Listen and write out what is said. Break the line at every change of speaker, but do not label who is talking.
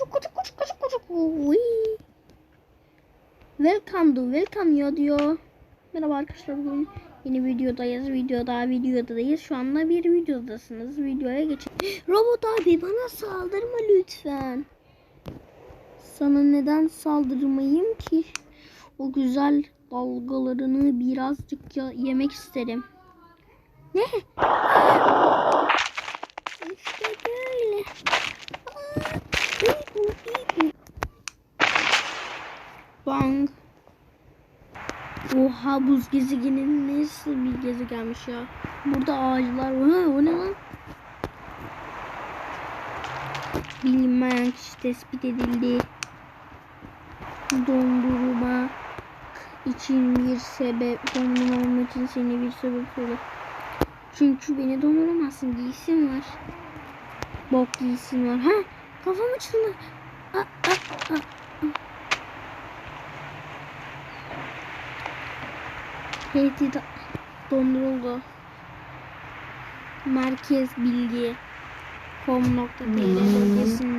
kucuk kucuk kucuk kucuk kucuk. Welcome to welcome ya diyor. Merhaba arkadaşlar bugün yeni videodayız. Videoda videodayız. Şu anda bir videodasınız. Videoya geçin. Robot abi bana saldırma lütfen. Sana neden saldırmayayım ki? O güzel dalgalarını birazcık yemek isterim. Ne? Bang. Oha buz gezegenin nasıl bir gezegenmiş ya. Burada ağaçlar var. O ne lan? Kişi tespit edildi. Dondurma için bir sebep, dondurma için seni bir sebep söyle. Çünkü beni donduramazsın. Giysin var. Bok giysin var. Ha kafam açıldı. Aa, aa, aa, Tehdit donduruldu. Merkez bilgi. Com.tr bölgesinde